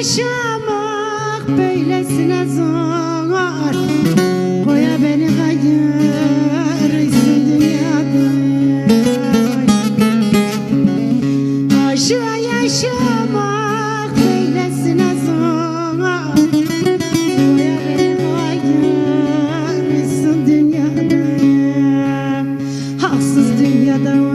yaşamak böylesine zor. Koya beni hayırsın dünyada Aşağı yaşamak böylesine zor. Koya beni hayırsın dünyada Haksız dünyada